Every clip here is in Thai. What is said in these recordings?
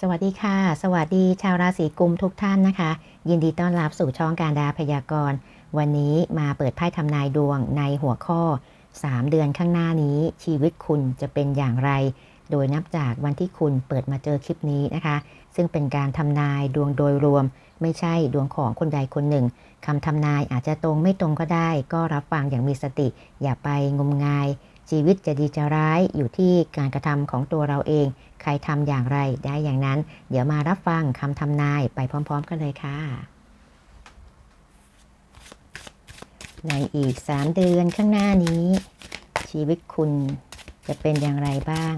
สวัสดีค่ะ สวัสดีชาวราศีกุมทุกท่านนะคะ ยินดีต้อนรับสู่ช่องการดาพยากรณ์ วันนี้มาเปิดไพ่ทำนายดวงในหัวข้อ 3 เดือนข้างหน้านี้ชีวิตคุณจะเป็นอย่างไร โดยนับจากวันที่คุณเปิดมาเจอคลิปนี้นะคะ ซึ่งเป็นการทำนายดวงโดยรวม ไม่ใช่ดวงของคนใดคนหนึ่งคำทำนายอาจจะตรงไม่ตรงก็ได้ ก็รับฟังอย่างมีสติ อย่าไปงมงาย ชีวิตจะดีจะร้ายอยู่ที่การกระทำของตัวเราเอง ใครทำอย่างไรได้อย่างนั้น เดี๋ยวมารับฟังคำทำนายไปพร้อม ๆ กันเลยค่ะ ในอีก 3 เดือนข้างหน้านี้ ชีวิตคุณจะเป็นอย่างไรบ้าง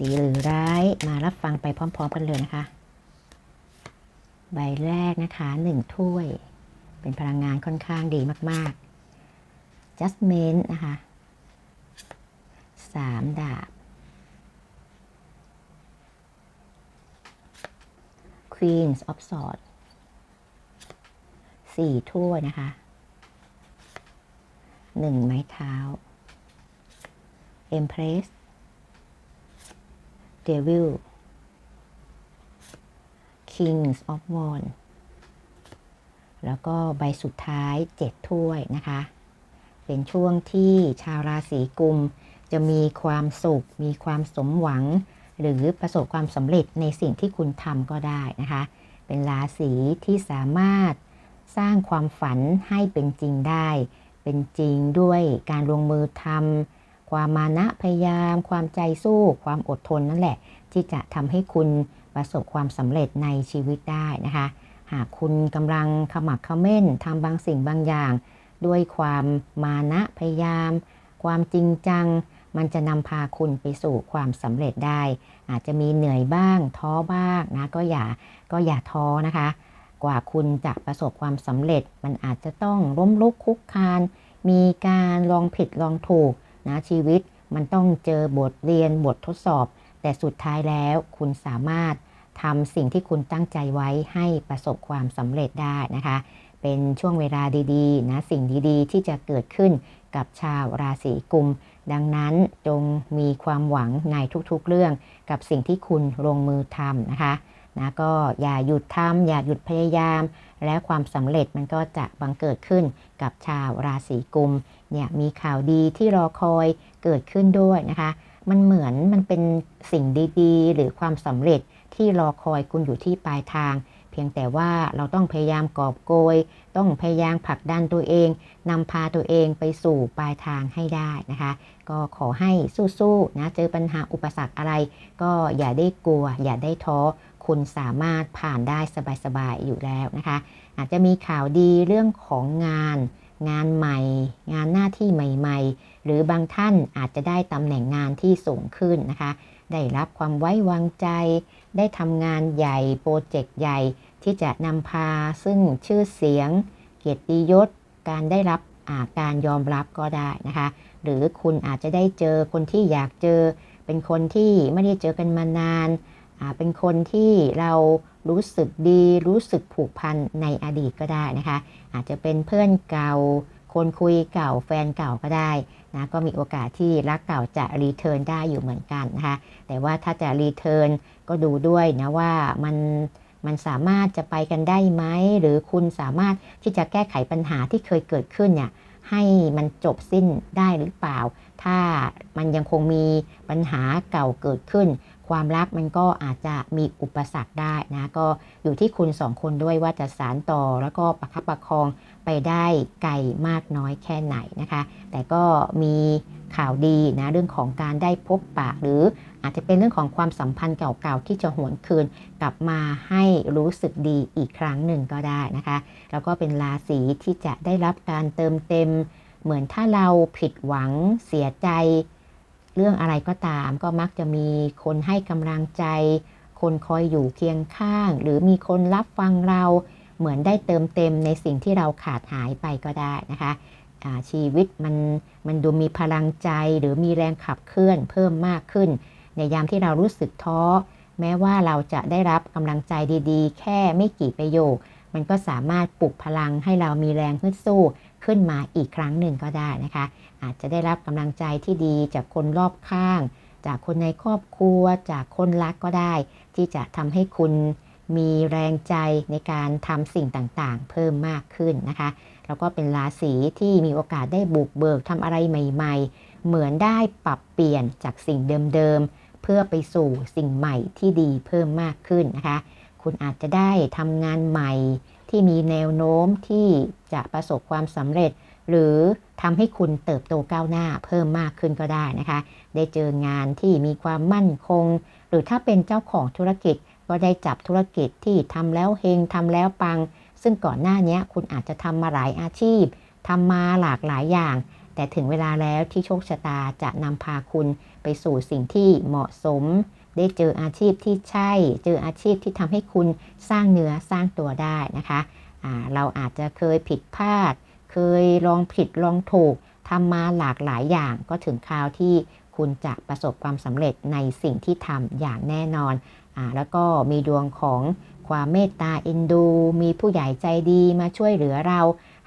ดีหรือร้ายมารับฟังไปพร้อม ๆ กันเลยนะคะ ใบแรกนะคะหนึ่งถ้วย เป็นพลังงานค่อนข้างดีมาก ๆ Justment นะคะ สามดาบ Queens of Swords สี่ถ้วยนะคะหนึ่งไม้เท้า Empress Devil Kings of Wands แล้วก็ใบสุดท้ายเจ็ดถ้วยนะคะ เป็นช่วงที่ชาวราศีกุม จะมีความสุข มีความสมหวัง หรือประสบความสำเร็จในสิ่งที่คุณทำก็ได้นะคะ เป็นราศีที่สามารถสร้างความฝันให้เป็นจริงได้ เป็นจริงด้วยการลงมือทำความมานะพยายาม ความใจสู้ ความอดทนนั่นแหละ ที่จะทำให้คุณประสบความสำเร็จในชีวิตได้นะคะ หากคุณกำลังขมักขม้นทำบางสิ่งบางอย่าง ด้วยความมานะพยายาม ความจริงจัง มันจะนำพาคุณไปสู่ความสำเร็จได้ อาจจะมีเหนื่อยบ้าง ท้อบ้างนะก็อย่าก็อย่าท้อนะคะ กว่าคุณจะประสบความสำเร็จ มันอาจจะต้องล้มลุกคุกคาน มีการลองผิดลองถูกนะชีวิตมันต้องเจอบทเรียนบททดสอบ แต่สุดท้ายแล้วคุณสามารถทำสิ่งที่คุณตั้งใจไว้ให้ประสบความสำเร็จได้นะคะ เป็นช่วงเวลาดีๆนะสิ่งดีๆ ที่จะเกิดขึ้นกับชาวราศีกุม ดังนั้นจงมีความหวังในทุกๆเรื่องกับสิ่งที่คุณลงมือทำนะคะนะก็อย่าหยุดทำอย่าหยุดพยายาม และความสำเร็จมันก็จะบังเกิดขึ้นกับชาวราศีกุมเนี่ยมีข่าวดีที่รอคอยเกิดขึ้นด้วยนะคะ มันเหมือนมันเป็นสิ่งดีๆ หรือความสำเร็จที่รอคอยคุณอยู่ที่ปลายทาง เพียงแต่ว่าเราต้องพยายามกอบโกย ต้องพยายามผลักดันตัวเองนำพาตัวเองไปสู่ปลายทางให้ได้นะคะ ก็ขอให้สู้ๆนะเจอปัญหาอุปสรรคอะไร ก็อย่าได้กลัว อย่าได้ท้อคุณสามารถผ่านได้สบายๆอยู่แล้วนะคะ อาจจะมีข่าวดีเรื่องของงาน งานใหม่ งานหน้าที่ใหม่ๆ หรือบางท่านอาจจะได้ตำแหน่งงานที่สูงขึ้นนะคะ ได้รับความไว้วางใจ ได้ทำงานใหญ่โปรเจกต์ใหญ่ที่จะนำพาซึ่งชื่อเสียง เกียรติยศ การได้รับการยอมรับก็ได้นะคะ หรือคุณอาจจะได้เจอคนที่อยากเจอ เป็นคนที่ไม่ได้เจอกันมานาน เป็นคนที่เรารู้สึกดี รู้สึกผูกพันในอดีตก็ได้นะคะ อาจจะเป็นเพื่อนเก่า คนคุยเก่าแฟนเก่าก็ได้นะก็มีโอกาสที่รักเก่าจะรีเทิร์นได้อยู่เหมือนกันนะคะแต่ว่าถ้าจะรีเทิร์นก็ดูด้วยนะว่ามันมันสามารถจะไปกันได้ไหมหรือคุณสามารถที่จะแก้ไขปัญหาที่เคยเกิดขึ้นเนี่ยให้มันจบสิ้นได้หรือเปล่า ถ้ามันยังคงมีปัญหาเก่าเกิดขึ้นความรักมันก็อาจจะมีอุปสรรคได้นะ ก็อยู่ที่คุณสองคนด้วยว่าจะสารต่อแล้วก็ประคับประคองไปได้ไกลมากน้อยแค่ไหนนะคะ แต่ก็มีข่าวดีนะเรื่องของการได้พบปะหรืออาจจะเป็นเรื่องของความสัมพันธ์เก่าๆที่จะหวนคืน กลับมาให้รู้สึกดีอีกครั้งหนึ่งก็ได้นะคะ แล้วก็เป็นราศีที่จะได้รับการเติมเต็ม เหมือนถ้าเราผิดหวังเสียใจ เรื่องอะไรก็ตามก็มักจะมีคนให้กำลังใจ คนคอยอยู่เคียงข้าง หรือมีคนรับฟังเราเหมือนได้เติมเต็มในสิ่งที่เราขาดหายไปก็ได้นะคะชีวิตมันมันดูมีพลังใจหรือมีแรงขับเคลื่อนเพิ่มมากขึ้น ในยามที่เรารู้สึกท้อ แม้ว่าเราจะได้รับกำลังใจดีๆ แค่ไม่กี่ประโยค มันก็สามารถปลุกพลังให้เรามีแรงฮึดสู้ขึ้นมาอีกครั้งหนึ่งก็ได้นะคะ อาจจะได้รับกำลังใจที่ดีจากคนรอบข้าง จากคนในครอบครัว จากคนรักก็ได้ ที่จะทำให้คุณมีแรงใจในการทำสิ่งต่างๆ เพิ่มมากขึ้นนะคะ แล้วก็เป็นราศีที่มีโอกาสได้บุกเบิกทำอะไรใหม่ ๆ เหมือนได้ปรับเปลี่ยนจากสิ่งเดิมๆ เพื่อไปสู่สิ่งใหม่ที่ดีเพิ่มมากขึ้นนะคะ คุณอาจจะได้ทำงานใหม่ที่มีแนวโน้มที่จะประสบความสำเร็จ หรือทำให้คุณเติบโตก้าวหน้าเพิ่มมากขึ้นก็ได้นะคะ ได้เจองานที่มีความมั่นคง หรือถ้าเป็นเจ้าของธุรกิจก็ได้จับธุรกิจที่ทำแล้วเฮงทำแล้วปัง ซึ่งก่อนหน้านี้คุณอาจจะทำมาหลายอาชีพทำมาหลากหลายอย่าง แต่ถึงเวลาแล้วที่โชคชะตาจะนำพาคุณไปสู่สิ่งที่เหมาะสม ได้เจออาชีพที่ใช่ เจออาชีพที่ทำให้คุณสร้างเนื้อสร้างตัวได้นะคะะเราอาจจะเคยผิดพลาด เคยลองผิดลองถูกทำมาหลากหลายอย่างก็ถึงคราวที่คุณจะประสบความสำเร็จในสิ่งที่ทำอย่างแน่นอนอแล้วก็มีดวงของความเมตตาเอ็นดู มีผู้ใหญ่ใจดีมาช่วยเหลือเรา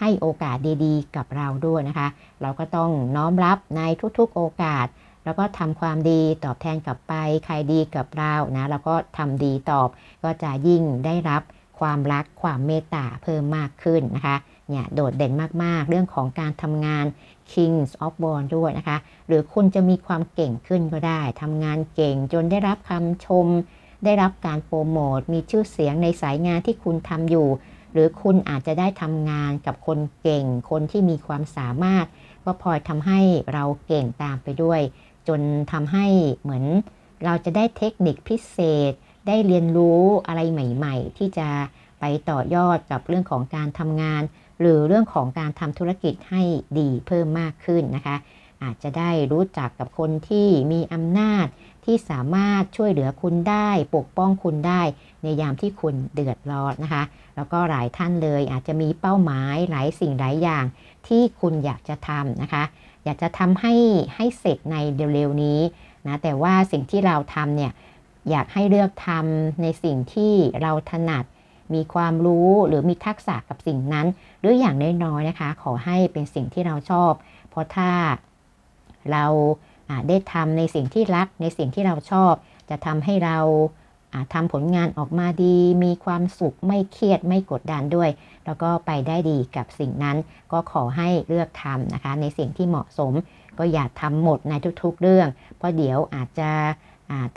ให้โอกาสดีๆ กับเราด้วยนะคะ เราก็ต้องน้อมรับในทุกๆโอกาส แล้วก็ทำความดีตอบแทนกลับไปใครดีกับเรานะแล้วก็ทำดีตอบก็จะยิ่งได้รับความรักความเมตตาเพิ่มมากขึ้นนะคะ เนี่ยโดดเด่นมากๆ เรื่องของการทำงาน Kings of b o r n ด้วยนะคะ หรือคุณจะมีความเก่งขึ้นก็ได้ทำงานเก่งจนได้รับคำชม ได้รับการโปรโมท มีชื่อเสียงในสายงานที่คุณทำอยู่ หรือคุณอาจจะได้ทำงานกับคนเก่ง คนที่มีความสามารถ ก็พลอยทำให้เราเก่งตามไปด้วย จนทำให้เหมือนเราจะได้เทคนิคพิเศษ ได้เรียนรู้อะไรใหม่ ๆ ที่จะไปต่อยอดกับเรื่องของการทำงาน หรือเรื่องของการทำธุรกิจให้ดีเพิ่มมากขึ้นนะคะ อาจจะได้รู้จักกับคนที่มีอำนาจที่สามารถช่วยเหลือคุณได้ ปกป้องคุณได้ ในยามที่คุณเดือดร้อนนะคะ แล้วก็หลายท่านเลยอาจจะมีเป้าหมายหลายสิ่งหลายอย่างที่คุณอยากจะทำนะคะ อยากจะทำให้ให้เสร็จในเร็วๆนี้นะแต่ว่าสิ่งที่เราทำเนี่ยอยากให้เลือกทำในสิ่งที่เราถนัด มีความรู้หรือมีทักษะกับสิ่งนั้น หรืออย่างน้อยๆนะคะ ขอให้เป็นสิ่งที่เราชอบ เพราะถ้าเราได้ทำในสิ่งที่รักในสิ่งที่เราชอบ จะทำให้เราทำผลงานออกมาดี มีความสุขไม่เครียดไม่กดดันด้วย แล้วก็ไปได้ดีกับสิ่งนั้น ก็ขอให้เลือกทำนะคะ ในสิ่งที่เหมาะสม ก็อย่าทำหมดในทุกๆเรื่อง เพราะเดี๋ยวอาจจะ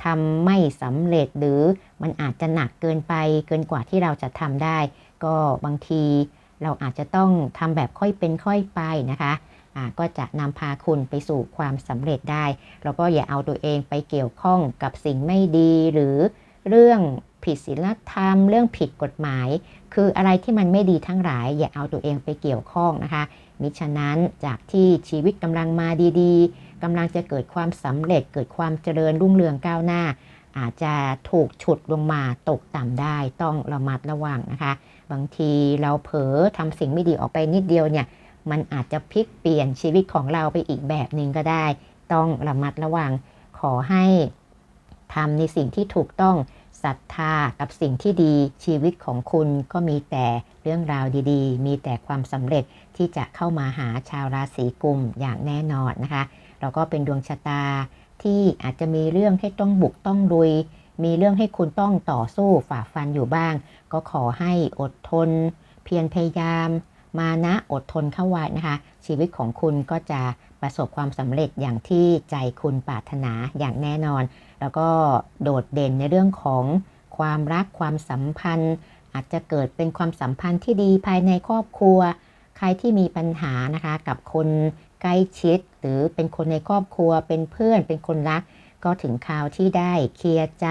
ทำไม่สำเร็จหรือมันอาจจะหนักเกินไปเกินกว่าที่เราจะทำได้ ก็บางทีเราอาจจะต้องทำแบบค่อยเป็นค่อยไปนะคะก็จะนำพาคุณไปสู่ความสำเร็จได้ แล้วก็อย่าเอาตัวเองไปเกี่ยวข้องกับสิ่งไม่ดีหรือเรื่องผิดศีลธรรม เรื่องผิดกฎหมาย คืออะไรที่มันไม่ดีทั้งหลาย อย่าเอาตัวเองไปเกี่ยวข้องนะคะ มิฉะนั้นจากที่ชีวิตกำลังมาดีๆ กำลังจะเกิดความสำเร็จเกิดความเจริญรุ่งเรืองก้าวหน้า อาจจะถูกฉุดลงมาตกต่ำได้ต้องระมัดระวังนะคะ บางทีเราเผลอทำสิ่งไม่ดีออกไปนิดเดียวเนี่ยมันอาจจะพลิกเปลี่ยนชีวิตของเราไปอีกแบบหนึ่งก็ได้ ต้องระมัดระวังขอให้ทำในสิ่งที่ถูกต้องศรัทธากับสิ่งที่ดีชีวิตของคุณก็มีแต่เรื่องราวดีๆ มีแต่ความสำเร็จที่จะเข้ามาหาชาวราศีกุมอย่างแน่นอนนะคะ แล้วก็เป็นดวงชะตาที่อาจจะมีเรื่องให้ต้องบุกต้องลุย มีเรื่องให้คุณต้องต่อสู้ฝ่าฟันอยู่บ้าง ก็ขอให้อดทน เพียรพยายาม มานะอดทนเข้าไว้นะคะ ชีวิตของคุณก็จะประสบความสำเร็จอย่างที่ใจคุณปรารถนาอย่างแน่นอน แล้วก็โดดเด่นในเรื่องของความรักความสัมพันธ์ อาจจะเกิดเป็นความสัมพันธ์ที่ดีภายในครอบครัว ใครที่มีปัญหานะคะกับคน ใกล้ชิด หรือเป็นคนในครอบครัวเป็นเพื่อนเป็นคนรัก ก็ถึงคราวที่ได้เคลียร์ใจ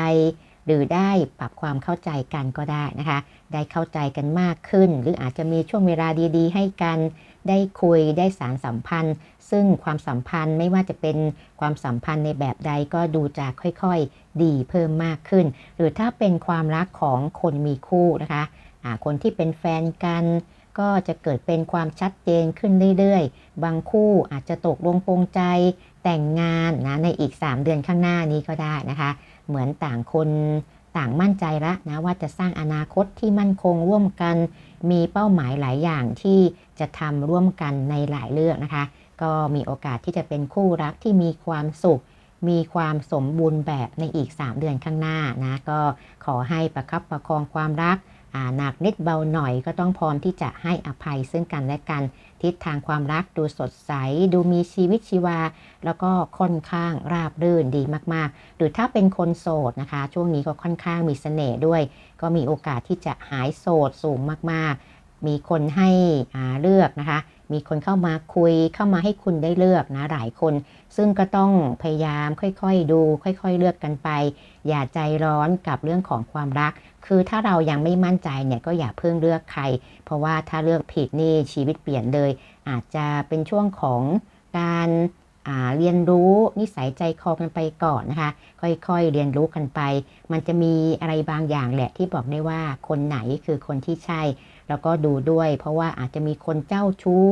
หรือได้ปรับความเข้าใจกันก็ได้นะคะ ได้เข้าใจกันมากขึ้น หรืออาจจะมีช่วงเวลาดีๆ ให้กันได้คุยได้สารสัมพันธ์ ซึ่งความสัมพันธ์ไม่ว่าจะเป็นความสัมพันธ์ในแบบใดก็ดูจะค่อยๆ ดีเพิ่มมากขึ้น หรือถ้าเป็นความรักของคนมีคู่นะคะะคนที่เป็นแฟนกัน ก็จะเกิดเป็นความชัดเจนขึ้นเรื่อยๆ บางคู่อาจจะตกลงปรงใจแต่งงานนะในอีก 3 เดือนข้างหน้านี้ก็ได้นะคะ เหมือนต่างคนต่างมั่นใจแล้วนะว่าจะสร้างอนาคตที่มั่นคงร่วมกัน มีเป้าหมายหลายอย่างที่จะทำร่วมกันในหลายเรื่องนะคะ ก็มีโอกาสที่จะเป็นคู่รักที่มีความสุข มีความสมบูรณ์แบบในอีก 3 เดือนข้างหน้านะก็ขอให้ประคับประคองความรัก หนักนิดเบาหน่อยก็ต้องพร้อมที่จะให้อภัยซึ่งกันและกัน ทิศทางความรักดูสดใส ดูมีชีวิตชีวา แล้วก็ค่อนข้างราบรื่นดีมากๆ หรือถ้าเป็นคนโสดนะคะ ช่วงนี้ก็ค่อนข้างมีเสน่ห์ด้วย ก็มีโอกาสที่จะหายโสดสูงมากๆ มีคนให้เลือกนะคะ มีคนเข้ามาคุยเข้ามาให้คุณได้เลือกนะหลายคน ซึ่งก็ต้องพยายามค่อยๆดู ค่อยๆเลือกกันไป อย่าใจร้อนกับเรื่องของความรัก คือถ้าเรายังไม่มั่นใจเนี่ยก็อย่าเพิ่งเลือกใคร เพราะว่าถ้าเลือกผิดนี่ชีวิตเปลี่ยนเลย อาจจะเป็นช่วงของการาเรียนรู้นิสัยใจคอกันไปก่อนนะคะ ค่อยๆเรียนรู้กันไป มันจะมีอะไรบางอย่างแหละที่บอกได้ว่าคนไหนคือคนที่ใช่ แล้วก็ดูด้วย เพราะว่าอาจจะมีคนเจ้าชู้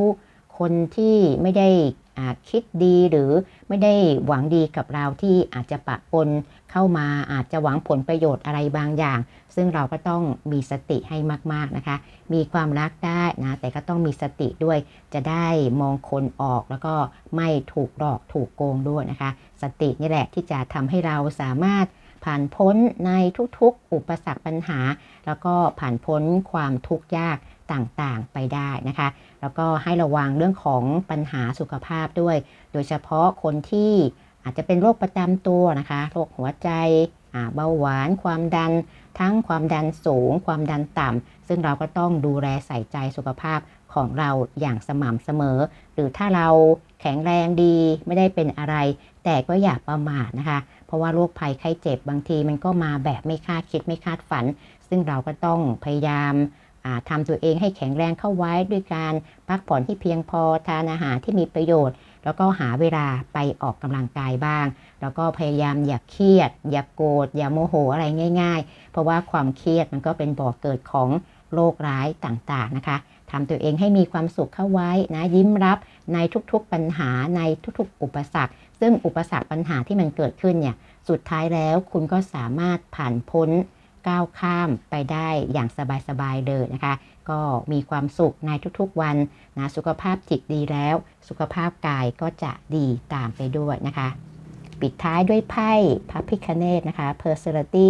คนที่ไม่ได้อ่าคิดดีหรือไม่ได้หวังดีกับเราที่อาจจะปะปนเข้ามาอาจจะหวังผลประโยชน์อะไรบางอย่าง ซึ่งเราก็ต้องมีสติให้มากๆนะคะ มีความรักได้นะแต่ก็ต้องมีสติด้วย จะได้มองคนออกแล้วก็ไม่ถูกหลอกถูกโกงด้วยนะคะ สตินี่แหละที่จะทำให้เราสามารถ ผ่านพ้นในทุกๆ อุปสรรคปัญหา แล้วก็ผ่านพ้นความทุกข์ยากต่างๆไปได้นะคะ แล้วก็ให้ระวังเรื่องของปัญหาสุขภาพด้วย โดยเฉพาะคนที่อาจจะเป็นโรคประจำตัวนะคะโรคหัวใจเบาหวาน ความดัน ทั้งความดันสูง ความดันต่ำ ซึ่งเราก็ต้องดูแลใส่ใจสุขภาพของเราอย่างสม่ำเสมอ หรือถ้าเราแข็งแรงดีไม่ได้เป็นอะไร แต่ก็อย่าประมาทนะคะ เพราะว่าโรคภัยไข้เจ็บบางทีมันก็มาแบบไม่คาดคิดไม่คาดฝัน ซึ่งเราก็ต้องพยายามาทำตัวเองให้แข็งแรงเข้าไว้ด้วยการพักผ่อนที่เพียงพอทานอาหารที่มีประโยชน์ แล้วก็หาเวลาไปออกกำลังกายบ้าง แล้วก็พยายามอย่าเครียด อย่าโกรธอย่าโมโหอะไรง่าย ๆ เพราะว่าความเครียดมันก็เป็นบ่อกเกิดของโรคร้ายต่างๆนะคะทำตัวเองให้มีความสุขเข้าไว้นะยิ้มรับในทุกๆปัญหาในทุกๆ อุปสรรคซึ่งอุปสรรคปัญหาที่มันเกิดขึ้นเนี่ยสุดท้ายแล้วคุณก็สามารถผ่านพ้นก้าวข้ามไปได้อย่างสบายๆเลยนะคะ ก็มีความสุขในทุกๆวันนะสุขภาพจิตดีแล้ว สุขภาพกายก็จะดีตามไปด้วยนะคะ ปิดท้ายด้วยไพ่พระพิคเนตนะคะ personality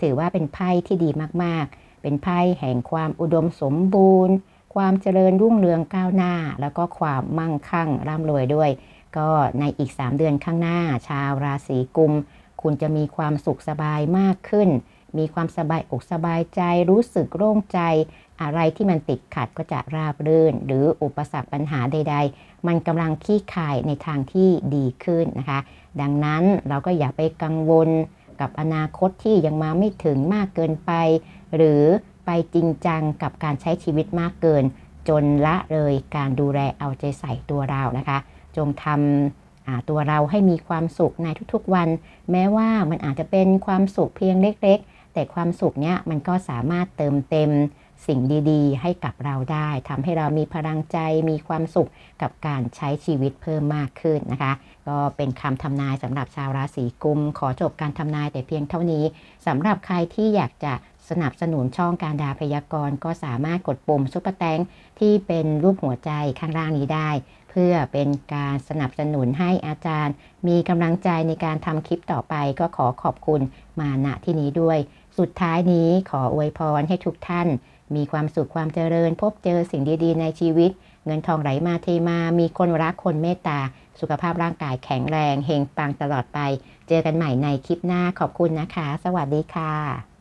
ถือว่าเป็นไพ่ที่ดีมากๆ เป็นไพ่แห่งความอุดมสมบูรณ์ ความเจริญรุ่งเรืองก้าวหน้า แล้วก็ความมั่งคั่งร่ำรวยด้วย ก็ในอีก 3 เดือนข้างหน้า ชาวราศีกุม คุณจะมีความสุขสบายมากขึ้น มีความสบายอกสบายใจ รู้สึกโล่งใจ อะไรที่มันติดขัดก็จะราบรื่น หรืออุปสรรคปัญหาใด ๆ มันกำลังขี้คายในทางที่ดีขึ้นนะคะ ดังนั้นเราก็อย่าไปกังวลกับอนาคตที่ยังมาไม่ถึงมากเกินไป หรือไปจริงจังกับการใช้ชีวิตมากเกิน จนละเลยการดูแลเอาใจใส่ตัวเรานะคะ จงทำตัวเราให้มีความสุขในทุกๆวัน แม้ว่ามันอาจจะเป็นความสุขเพียงเล็ก ๆ แต่ความสุขเนี้ยมันก็สามารถเติมเต็มสิ่งดีๆ ให้กับเราได้ทำให้เรามีพลังใจมีความสุขกับการใช้ชีวิตเพิ่มมากขึ้นนะคะ ก็เป็นคำทำนายสำหรับชาวราศีกุม ขอจบการทำนายแต่เพียงเท่านี้สำหรับใครที่อยากจะสนับสนุนช่องการดาพยากรณ์ก็สามารถกดปุ่มซุปเปอร์แตงที่เป็นรูปหัวใจข้างล่างนี้ได้ พื่อเป็นการสนับสนุนให้อาจารย์ มีกำลังใจในการทำคลิปต่อไปก็ขอขอบคุณมาณที่นี้ด้วย สุดท้ายนี้ขออวยพรให้ทุกท่าน มีความสุขความเจริญ พบเจอสิ่งดีๆ ในชีวิต เงินทองไหลมาเทมา มีคนรักคนเมตตา สุขภาพร่างกายแข็งแรง เฮงปังตลอดไป เจอกันใหม่ในคลิปหน้าขอบคุณนะคะ สวัสดีค่ะ